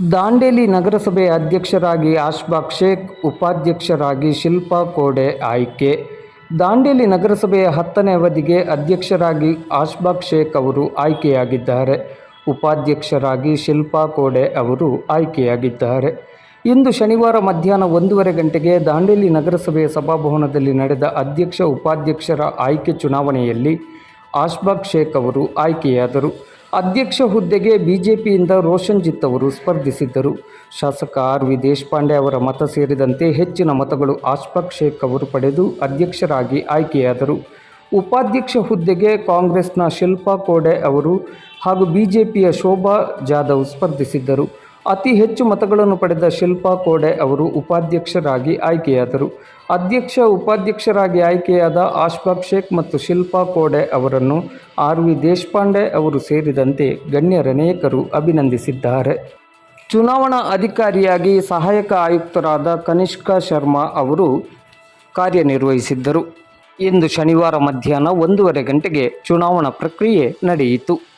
ದಾಂಡೇಲಿ ನಗರಸಭೆ ಅಧ್ಯಕ್ಷರಾಗಿ ಆಶ್ಬಾಕ್ ಶೇಖ್, ಉಪಾಧ್ಯಕ್ಷರಾಗಿ ಶಿಲ್ಪಾ ಕೋಡೆ ಆಯ್ಕೆ. ದಾಂಡೇಲಿ ನಗರಸಭೆಯ ಹತ್ತನೇ ಅವಧಿಗೆ ಅಧ್ಯಕ್ಷರಾಗಿ ಆಶ್ಬಾಕ್ ಶೇಖ್ ಅವರು ಆಯ್ಕೆಯಾಗಿದ್ದಾರೆ. ಉಪಾಧ್ಯಕ್ಷರಾಗಿ ಶಿಲ್ಪಾ ಕೋಡೆ ಅವರು ಆಯ್ಕೆಯಾಗಿದ್ದಾರೆ. ಇಂದು ಶನಿವಾರ ಮಧ್ಯಾಹ್ನ ಒಂದೂವರೆ ಗಂಟೆಗೆ ದಾಂಡೇಲಿ ನಗರಸಭೆಯ ಸಭಾಭವನದಲ್ಲಿ ನಡೆದ ಅಧ್ಯಕ್ಷ, ಉಪಾಧ್ಯಕ್ಷರ ಆಯ್ಕೆ ಚುನಾವಣೆಯಲ್ಲಿ ಆಶ್ಬಾಕ್ ಶೇಖ್ ಅವರು ಆಯ್ಕೆಯಾದರು. ಅಧ್ಯಕ್ಷ ಹುದ್ದೆಗೆ ಬಿಜೆಪಿಯಿಂದ ರೋಷನ್ ಜಿತ್ ಅವರು ಸ್ಪರ್ಧಿಸಿದ್ದರು. ಶಾಸಕ ಆರ್ ವಿ ದೇಶಪಾಂಡೆ ಅವರ ಮತ ಸೇರಿದಂತೆ ಹೆಚ್ಚಿನ ಮತಗಳು ಆಶ್ಫಾಕ್ ಶೇಖ್ ಅವರು ಪಡೆದು ಅಧ್ಯಕ್ಷರಾಗಿ ಆಯ್ಕೆಯಾದರು. ಉಪಾಧ್ಯಕ್ಷ ಹುದ್ದೆಗೆ ಕಾಂಗ್ರೆಸ್ನ ಶಿಲ್ಪಾ ಕೋಡೆ ಅವರು ಹಾಗೂ ಬಿಜೆಪಿಯ ಶೋಭಾ ಜಾಧವ್ ಸ್ಪರ್ಧಿಸಿದ್ದರು. ಅತಿ ಹೆಚ್ಚು ಮತಗಳನ್ನು ಪಡೆದ ಶಿಲ್ಪಾ ಕೋಡೆ ಅವರು ಉಪಾಧ್ಯಕ್ಷರಾಗಿ ಆಯ್ಕೆಯಾದರು. ಅಧ್ಯಕ್ಷ, ಉಪಾಧ್ಯಕ್ಷರಾಗಿ ಆಯ್ಕೆಯಾದ ಆಶ್ಬಾಬ್ ಶೇಖ್ ಮತ್ತು ಶಿಲ್ಪಾ ಕೋಡೆ ಅವರನ್ನು ಆರ್ ವಿ ದೇಶಪಾಂಡೆ ಅವರು ಸೇರಿದಂತೆ ಗಣ್ಯರನೇಕರು ಅಭಿನಂದಿಸಿದ್ದಾರೆ. ಚುನಾವಣಾ ಅಧಿಕಾರಿಯಾಗಿ ಸಹಾಯಕ ಆಯುಕ್ತರಾದ ಕನಿಷ್ಕಾ ಶರ್ಮಾ ಅವರು ಕಾರ್ಯನಿರ್ವಹಿಸಿದ್ದರು. ಇಂದು ಶನಿವಾರ ಮಧ್ಯಾಹ್ನ ಒಂದೂವರೆ ಗಂಟೆಗೆ ಚುನಾವಣಾ ಪ್ರಕ್ರಿಯೆ ನಡೆಯಿತು.